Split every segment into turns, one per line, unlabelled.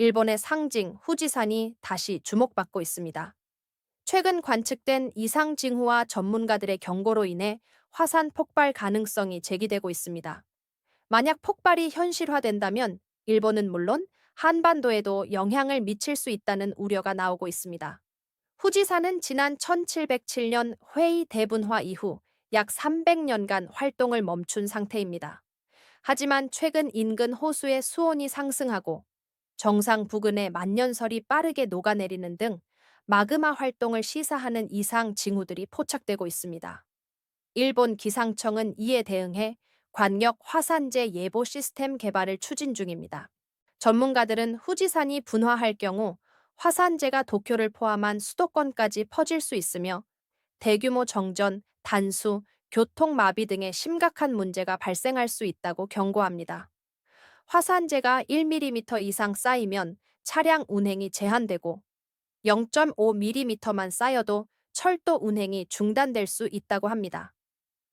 일본의 상징 후지산이 다시 주목받고 있습니다. 최근 관측된 이상 징후와 전문가들의 경고로 인해 화산 폭발 가능성이 제기되고 있습니다. 만약 폭발이 현실화된다면 일본은 물론 한반도에도 영향을 미칠 수 있다는 우려가 나오고 있습니다. 후지산은 지난 1707년 회의 대분화 이후 약 300년간 활동을 멈춘 상태입니다. 하지만 최근 인근 호수의 수온이 상승하고 정상 부근의 만년설이 빠르게 녹아내리는 등 마그마 활동을 시사하는 이상 징후들이 포착되고 있습니다. 일본 기상청은 이에 대응해 관역 화산재 예보 시스템 개발을 추진 중입니다. 전문가들은 후지산이 분화할 경우 화산재가 도쿄를 포함한 수도권까지 퍼질 수 있으며 대규모 정전, 단수, 교통마비 등의 심각한 문제가 발생할 수 있다고 경고합니다. 화산재가 1mm 이상 쌓이면 차량 운행이 제한되고 0.5mm만 쌓여도 철도 운행이 중단될 수 있다고 합니다.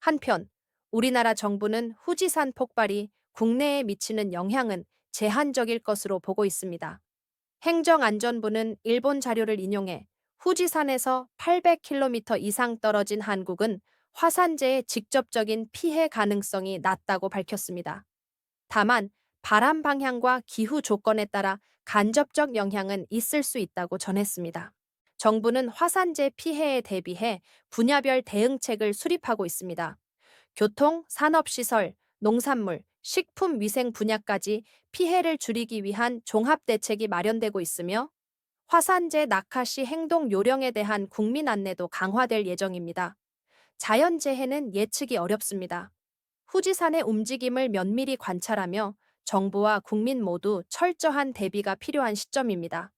한편 우리나라 정부는 후지산 폭발이 국내에 미치는 영향은 제한적일 것으로 보고 있습니다. 행정안전부는 일본 자료를 인용해 후지산에서 800km 이상 떨어진 한국은 화산재의 직접적인 피해 가능성이 낮다고 밝혔습니다. 다만 바람 방향과 기후 조건에 따라 간접적 영향은 있을 수 있다고 전했습니다. 정부는 화산재 피해에 대비해 분야별 대응책을 수립하고 있습니다. 교통, 산업시설, 농산물, 식품 위생 분야까지 피해를 줄이기 위한 종합 대책이 마련되고 있으며 화산재 낙하 시 행동 요령에 대한 국민 안내도 강화될 예정입니다. 자연재해는 예측이 어렵습니다. 후지산의 움직임을 면밀히 관찰하며 정부와 국민 모두 철저한 대비가 필요한 시점입니다.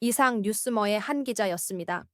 이상 뉴스머의 한 기자였습니다.